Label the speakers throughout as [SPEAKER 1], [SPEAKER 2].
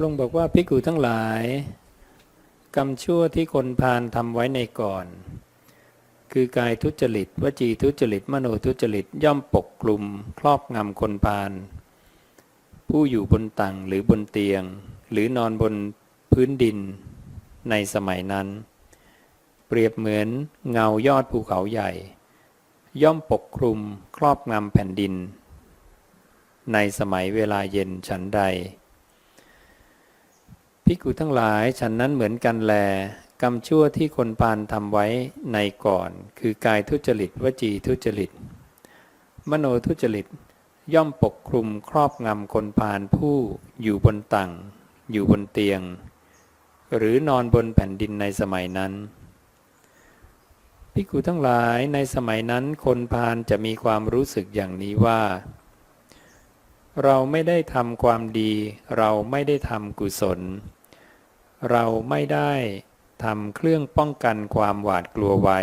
[SPEAKER 1] ระองค์บอกว่าภิกขุทั้งหลาย กรรมชั่วที่คนพาลทำไว้ในก่อน คือกายทุจริตวจีทุจริต มโนทุจริตย่อมปกคลุมครอบงำคนพาลผู้อยู่บนตังหรือบนเตียง หรือนอนบนพื้นดินในสมัยนั้น เปรียบเหมือนเงายอดภูเขาใหญ่ ย่อมปกคลุมครอบงำแผ่นดิน ในสมัยเวลาเย็นฉันใด ภิกขุทั้งหลายฉันนั้นเหมือนกันแล กรรมชั่วที่คนพาลทำไว้ในก่อน คือกายทุจริตวจีทุจริต มโนทุจริต ย่อมปกคลุมครอบงำคนพาลผู้อยู่บนตังอยู่บนเตียง หรือนอนบนแผ่นดินในสมัยนั้นภิกขุทั้งหลายในสมัยนั้นคนพาลจะมีความรู้สึกอย่างนี้ว่า เราไม่ได้ทำความดี เราไม่ได้ทำกุศล เราไม่ได้ทำเครื่องป้องกันความหวาดกลัวไว้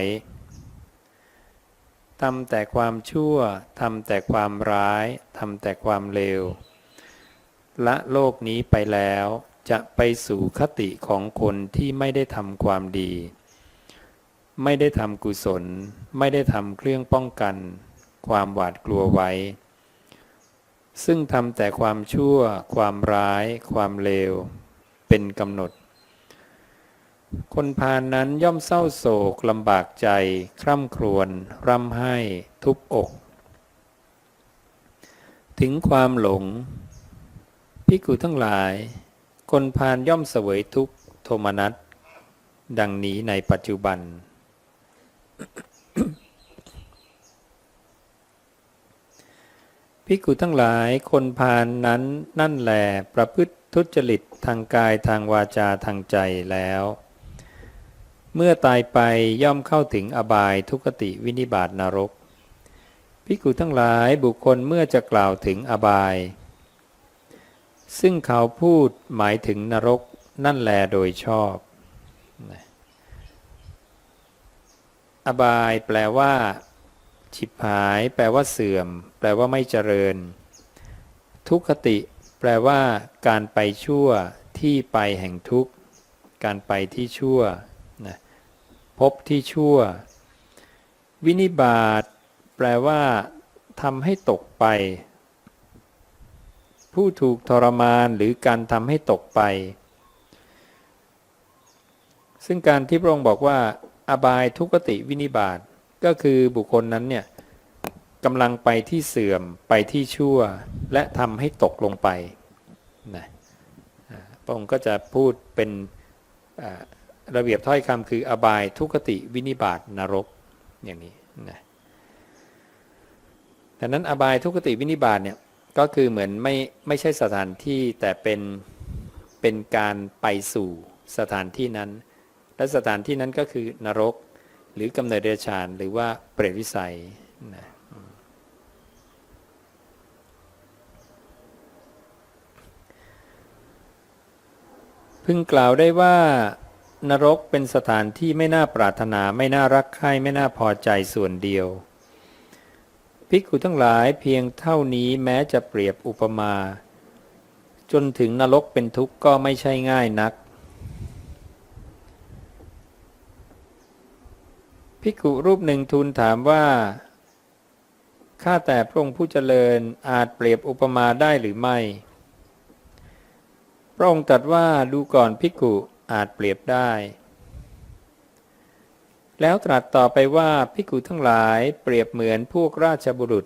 [SPEAKER 1] ทำแต่ความชั่วทำแต่ความร้ายทำแต่ความเลวละโลกนี้ไปแล้วจะไปสู่คติของคนที่ไม่ได้ทำความดี ไม่ได้ทำกุศล ไม่ได้ทำเครื่องป้องกัน ความหวาดกลัวไว้ ซึ่งทำแต่ความชั่ว ความร้าย ความเลว เป็นกำหนด คนพาลนนั้นย่อมเศร้าโศกลำบากใจ คร่ำครวญร่ำไห้ ทุบอก ถึงความหลงพิกุทั้งหลาย คนพาลย่อมเสวยทุกโทมนัสดังนี้ในปัจจุบันภิกุทั้งหลายคนพาลนนั้นนั่นแหลประพฤติทุจริตทางกายทางวาจาทางใจแล้ว เมื่อตายไปย่อมเข้าถึงอบายทุกติวินิบาตนรก ภิกขุทั้งหลายบุคคลเมื่อจะกล่าวถึงอบาย ซึ่งเขาพูดหมายถึงนรกนั่นแลโดยชอบ อบายแปลว่า ฉิบหาย แปลว่าเสื่อม แปลว่าไม่เจริญ ทุกขติ แปลว่า การไปชั่วที่ไปแห่งทุกข์ การไปที่ชั่ว พบที่ชั่ว วินิบาตแปลว่าทำให้ตกไป ผู้ถูกทรมานหรือการทำให้ตกไป ซึ่งการที่พระองค์บอกว่า อบายทุกติวินิบาตก็คือบุคคลนั้นเนี่ยกำลังไปที่เสื่อมไปที่ชั่ว และทำให้ตกลงไปนะพระองค์ก็จะพูดเป็นอ่า ระเบียบถ้อยคำคืออบายทุกติวินิบาตนรกอย่างนี้นะดังนั้นอบายทุกติวินิบาตเนี่ยก็คือเหมือนไม่ไม่ใช่สถานที่แต่เป็นเป็นการไปสู่สถานที่นั้น และสถานที่นั้นก็คือนรก หรือกำเนิดเดรัจฉานหรือว่าเปรตวิสัยนะพึงกล่าวได้ว่า นรกเป็นสถานที่ไม่น่าปรารถนาไม่น่ารักใคร่ไม่น่าพอใจส่วนเดียว ภิกขุทั้งหลายเพียงเท่านี้แม้จะเปรียบอุปมา จนถึงนรกเป็นทุกข์ก็ไม่ใช่ง่ายนัก ภิกขุรูปหนึ่งทูลถามว่า ข้าแต่พระองค์ผู้เจริญอาจเปรียบอุปมาได้หรือไม่ พระองค์ตรัสว่าดูก่อนภิกขุ อาจเปรียบได้ แล้วตรัสต่อไปว่าภิกุทั้งหลายเปรียบเหมือนพวกราชบุรุษ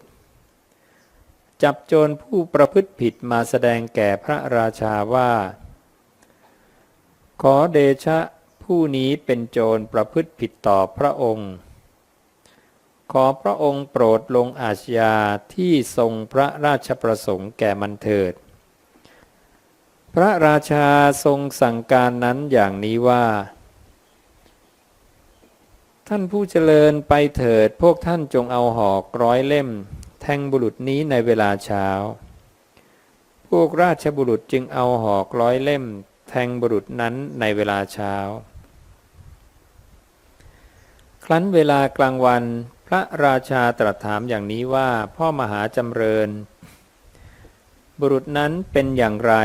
[SPEAKER 1] จับโจรผู้ประพฤติผิดมาแสดงแก่พระราชาว่า ขอเดชะผู้นี้เป็นโจรประพฤติผิดต่อพระองค์ ขอพระองค์โปรดลงอาชญาที่ทรงพระราชประสงค์แก่มันเถิด พระราชาทรงสั่งการนั้นอย่างนี้ว่า ท่านผู้เจริญไปเถิดพวกท่านจงเอาหอกร้อยเล่ม แทงบุรุษนี้ในเวลาเช้า พวกราชบุรุษจึงเอาหอกร้อยเล่ม แทงบุรุษนั้นในเวลาเช้า ครั้นเวลากลางวัน พระราชาตรัสถามอย่างนี้ว่าพ่อมหาจำเริญ บุรุษนั้นเป็นอย่างไร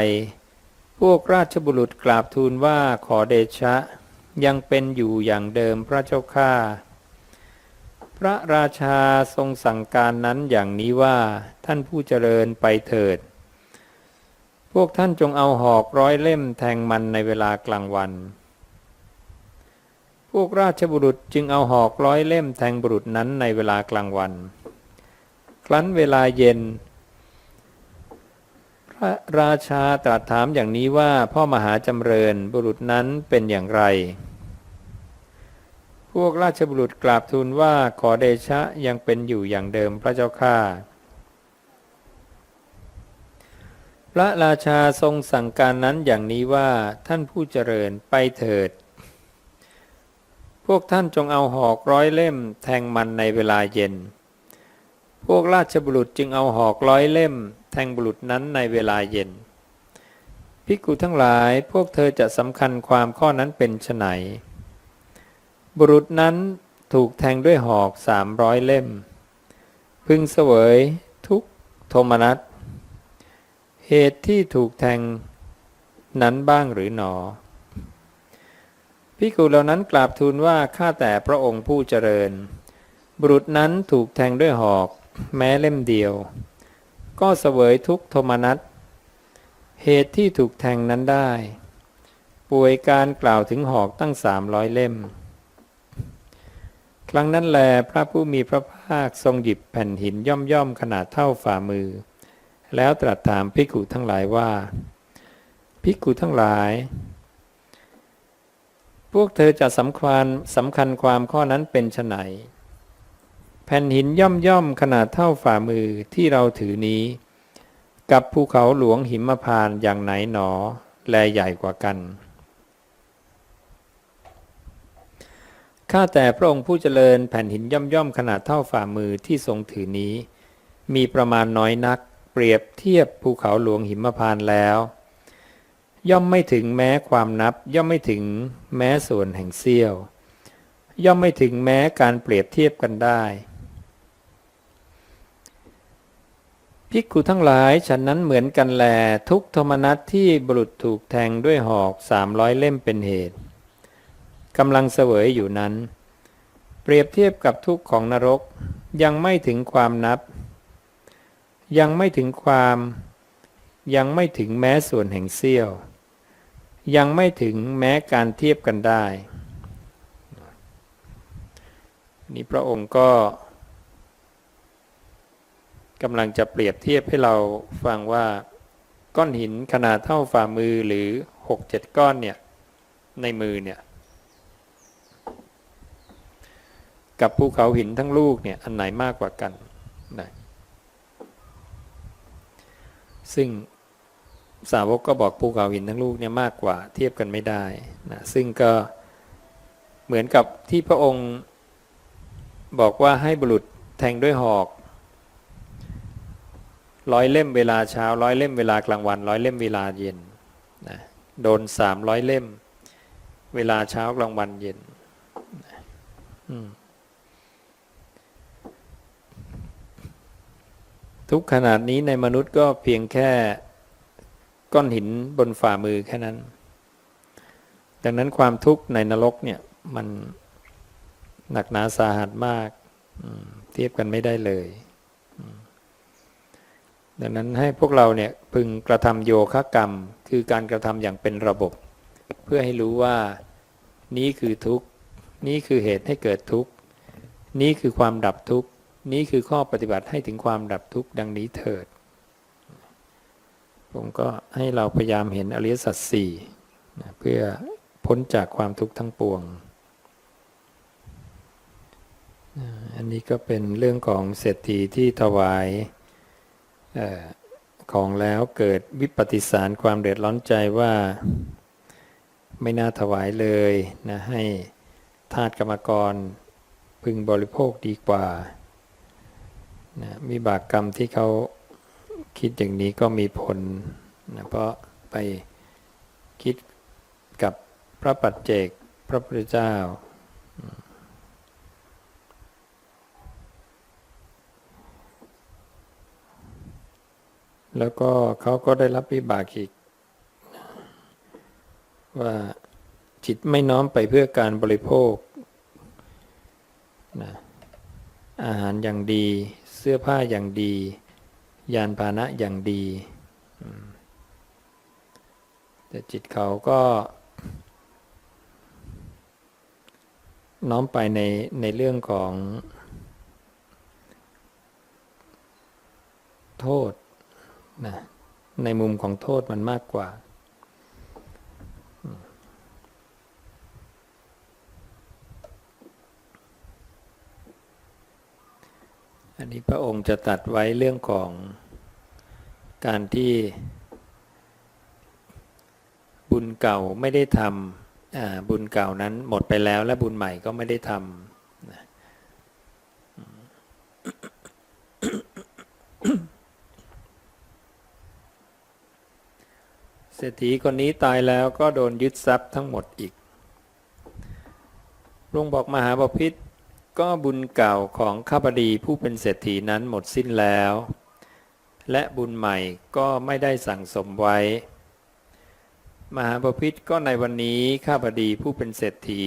[SPEAKER 1] พวกราชบุรุษกราบทูลว่าขอเดชะ ยังเป็นอยู่อย่างเดิมพระเจ้าข้าพระราชาทรงสั่งการนั้นอย่างนี้ว่าท่านผู้เจริญไปเถิด พวกท่านจงเอาหอกร้อยเล่มแทงมันในเวลากลางวัน พวกราชบุรุษจึงเอาหอกร้อยเล่มแทงบุรุษนั้นในเวลากลางวัน ครั้นเวลาเย็น พระราชาตรัสถามอย่างนี้ว่าพ่อมหาจำเริญบุรุษนั้นเป็นอย่างไร พวกราชบุรุษกราบทูลว่าขอเดชะยังเป็นอยู่อย่างเดิมพระเจ้าข้าพระราชาทรงสั่งการนั้นอย่างนี้ว่าท่านผู้เจริญไปเถิด พวกท่านจงเอาหอกร้อยเล่มแทงมันในเวลาเย็น พวกราชบุรุษจึงเอาหอกร้อยเล่ม ทงบุรุษนั้นในเวลาเย็นภิกขุทั้งหลายพวกเธอจะสำคัญความข้อนั้นเป็นไฉนบุรุษนั้นถูกแทงด้วยหอกสามร้อยเล่ม พึงเสวยทุกโทมนัส เหตุที่ถูกแทงนั้นบ้างหรือหนอพิกุเหล่านั้นกราบทูลว่าข้าแต่พระองค์ผู้เจริญ บุรุษนั้นถูกแทงด้วยหอก แม้เล่มเดียว ก็เสวยทุกโทมนัส เหตุที่ถูกแทงนั้นได้ ป่วยการกล่าวถึงหอกตั้งสามร้อยเล่ม ครั้งนั้นแลพระผู้มีพระภาคทรงหยิบแผ่นหินย่อมๆขนาดเท่าฝ่ามือ แล้วตรัสถามภิกขุทั้งหลายว่า ภิกขุทั้งหลาย พวกเธอจะสำคัญสำคัญความข้อนั้นเป็นไฉน แผ่นหินย่อมย่อมขนาดเท่าฝ่ามือที่เราถือนี้ กับภูเขาหลวงหิมพานอย่างไหนหนอ แลใหญ่กว่ากัน ข้าแต่พระองค์ผู้เจริญแผ่นหินย่อมย่อมขนาดเท่าฝ่ามือที่ทรงถือนี้ มีประมาณน้อยนัก เปรียบเทียบภูเขาหลวงหิมพานแล้ว ย่อมไม่ถึงแม้ความนับ ย่อมไม่ถึงแม้ส่วนแห่งเสี้ยวย่อมไม่ถึงแม้การเปรียบเทียบกันได้ ภิกขุทั้งหลายฉันนั้นเหมือนกันแล ทุกโทมนัสที่บุรุษถูกแทงด้วยหอกสามร้อยเล่มเป็นเหตุกำลังเสวยอยู่นั้น เปรียบเทียบกับทุกข์ของนรกยังไม่ถึงความนับ ยังไม่ถึงความ ยังไม่ถึงแม้ส่วนแห่งเสี้ยว ยังไม่ถึงแม้การเทียบกันได้ นี่พระองค์ก็ กำลังจะเปรียบเทียบให้เราฟังว่าก้อนหินขนาดเท่าฝ่ามือหรือหกเจ็ดก้อนเนี่ยในมือเนี่ยกับภูเขาหินทั้งลูกเนี่ยอันไหนมากกว่ากันนะซึ่งสาวกก็บอกภูเขาหินทั้งลูกเนี่ยมากกว่าเทียบกันไม่ได้นะซึ่งก็เหมือนกับที่พระองค์บอกว่าให้บุรุษแทงด้วยหอก ร้อยเล่มเวลาเช้าร้อยเล่มเวลากลางวันร้อยเล่มเวลาเย็นนะโดนสามร้อยเล่ม เวลาเช้ากลางวันเย็นทุกขนาดนี้ในมนุษย์ก็เพียงแค่ก้อนหินบนฝ่ามือแค่นั้น ดังนั้นความทุกข์ในนรกเนี่ยมันหนักหนาสาหัสมากเทียบกันไม่ได้เลย ดังนั้นให้พวกเราเนี่ยพึงกระทำโยคะกรรม คือการกระทำอย่างเป็นระบบ เพื่อให้รู้ว่านี้คือทุกข์นี้คือเหตุให้เกิดทุกข์นี้คือความดับทุกข์นี้คือข้อปฏิบัติให้ถึงความดับทุกข์ดังนี้เถิด ผมก็ให้เราพยายามเห็นอริยสัจสี่เพื่อพ้นจากความทุกข์ทั้งปวง อันนี้ก็เป็นเรื่องของเศรษฐีที่ถวาย ของแล้วเกิดวิปฏิสารความเดือดร้อนใจว่าไม่น่าถวายเลยนะให้ทาสกรรมกรพึงบริโภคดีกว่านะมีบากกรรมที่เขาคิดอย่างนี้ก็มีผลนะเพราะไปคิดกับพระปัจเจกพระพุทธเจ้า แล้วก็เขาก็ได้รับวิบากอีก ว่าจิตไม่น้อมไปเพื่อการบริโภคนะอาหารอย่างดี เสื้อผ้าอย่างดี ยานพาหนะอย่างดี แต่จิตเขาก็ น้อมไปในในเรื่องของ โทษ นะในมุมของโทษมันมากกว่า อันนี้พระองค์จะตัดไว้เรื่องของการที่บุญเก่าไม่ได้ทำบุญเก่านั้นหมดไปแล้วและบุญใหม่ก็ไม่ได้ทำนะเศ รษฐีคนนี้ตายแล้วก็โดนยึดทรัพย์ทั้งหมดอีกพระองบอกมหาบพิษก็บุญเก่าของข้าพดีผู้เป็นเศรษฐีนั้นหมดสิ้นแล้ว และบุญใหม่ก็ไม่ได้สั่งสมไว้ มหาบพิษก็ในวันนี้ข้าพดีผู้เป็นเศรษฐี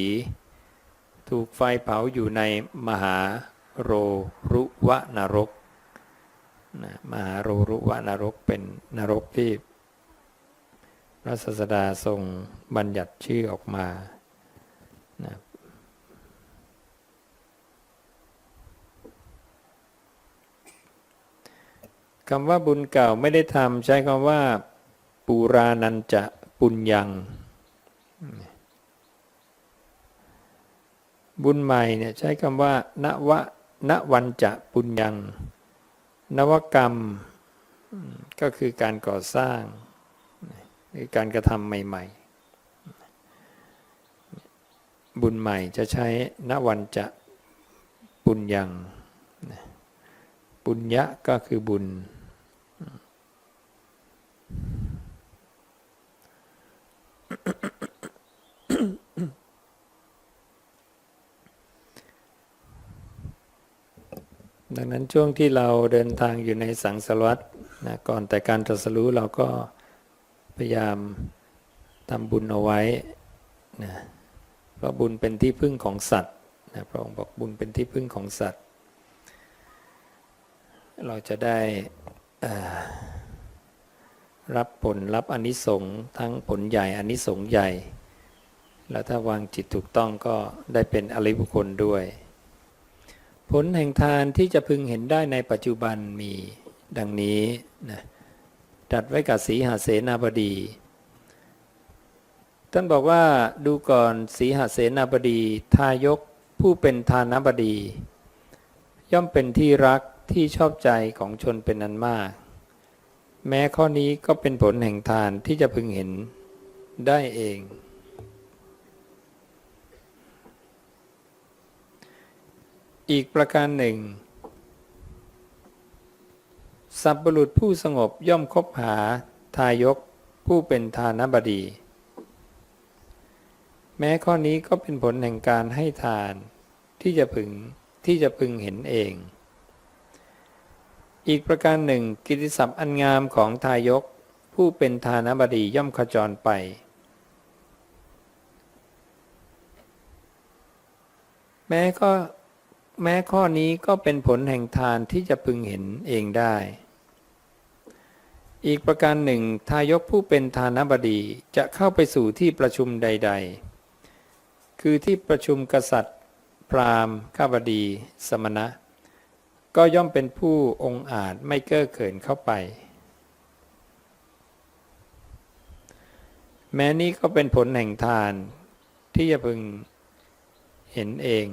[SPEAKER 1] ถูกไฟเผาอยู่ในมหาโรรุวะนรกนะมหาโรรุวะนรกเป็นนรกที่ ระศาสดาทรงบัญญัติชื่อออกมานะคำว่าบุญเก่าไม่ได้ทำใช้คำว่า ปูรานันจะปุญญัง บุญใหม่เนี่ยใช้คำว่านวะนวันจะปุญญัง นวกรรมก็คือการก่อสร้าง หรือการกระทำใหม่ ๆ บุญใหม่จะใช้นวันจะปุญญังปุญญะก็คือบุญ ดังนั้นช่วงที่เราเดินทางอยู่ในสังสารวัตนะก่อนแต่การตรัสรู้เราก็ พยายามทำบุญเอาไว้นะเพราะบุญเป็นที่พึ่งของสัตว์นะพระองค์บอกบุญเป็นที่พึ่งของสัตว์ เราจะได้รับผลรับอนิสงส์ทั้งผลใหญ่อนิสงส์ใหญ่ แล้วถ้าวางจิตถูกต้องก็ได้เป็นอริบุคคลด้วย ผลแห่งทานที่จะพึงเห็นได้ในปัจจุบันมีดังนี้นะ จัดไว้กับสีหาเสนาบดี ท่านบอกว่าดูก่อนสีหาเสนาบดี ทายกผู้เป็นทานบดี ย่อมเป็นที่รักที่ชอบใจของชนเป็นนันมาก แม้ข้อนี้ก็เป็นผลแห่งทานที่จะพึงเห็นได้เอง อีกประการหนึ่ง สัพบุรุษผู้สงบย่อมคบหาทายกผู้เป็นทานบดี แม้ข้อนี้ก็เป็นผลแห่งการให้ทานที่จะพึงที่จะพึงเห็นเอง อีกประการหนึ่ง กิติศัพท์อันงามของทายกผู้เป็นทานบดีย่อมขจรไป แม้ก็แม้ข้อนี้ก็เป็นผลแห่งทานที่จะพึงเห็นเองได้ อีกประการหนึ่งทายกผู้เป็นทานบดีจะเข้าไปสู่ที่ประชุมใด ๆ คือที่ประชุมกษัตริย์ พราหมณ์ ข้าบดี สมณะ ก็ย่อมเป็นผู้องอาจไม่เก้อเขินเข้าไป แม้นี้ก็เป็นผลแห่งทานที่จะพึงเห็นเอง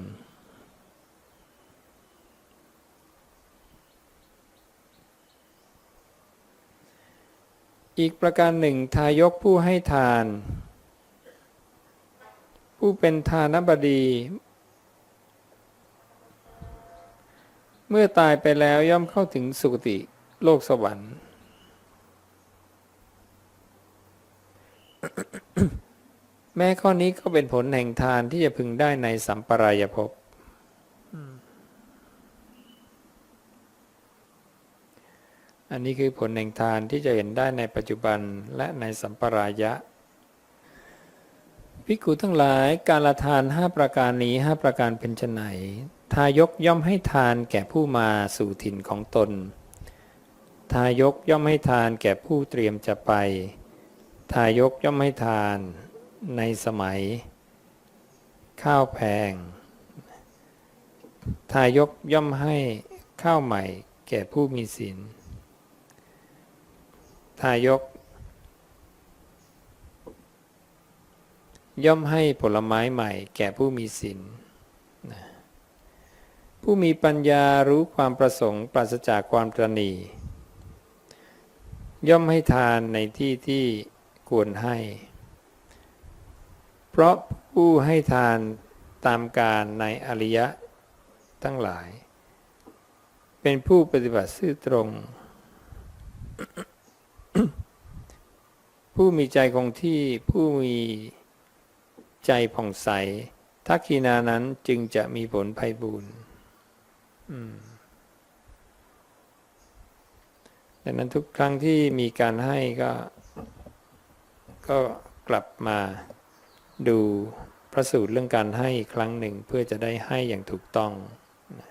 [SPEAKER 1] อีกประการหนึ่งทายกผู้ให้ทาน ผู้เป็นทานบดี เมื่อตายไปแล้วย่อมเข้าถึงสุคติโลกสวรรค์ แม้ข้อนี้ก็เป็นผลแห่งทานที่จะพึงได้ในสัมปรายภพ อันนี้คือผลแห่งทานที่จะเห็นได้ในปัจจุบันและในสัมปรายะภิกขุทั้งหลายการละทานห้าประการนี้ห้าประการเป็นไฉนทายกย่อมให้ทานแก่ผู้มาสู่ถิ่นของตน ทายกย่อมให้ทานแก่ผู้เตรียมจะไป ทายกย่อมให้ทานในสมัย ข้าวแพง ทายกย่อมให้ข้าวใหม่แก่ผู้มีศีล ทายก ย่อมให้ผลไม้ใหม่แก่ผู้มีศีลนผู้มีปัญญารู้ความประสงค์ปราศจากความตรณี ย่อมให้ทานในที่ที่ควรให้ เพราะผู้ให้ทานตามการในอริยะทั้งหลาย เป็นผู้ปฏิบัติซื่อตรง ผู้มีใจคงที่ผู้มีใจผ่องใส ทักขีนานั้นจึงจะมีผลไพบูรณ์ดังนั้นทุกครั้งที่มีการให้ก็ ก็กลับมาดูพระสูตรเรื่องการให้อีกครั้งหนึ่งเพื่อจะได้ให้อย่างถูกต้อง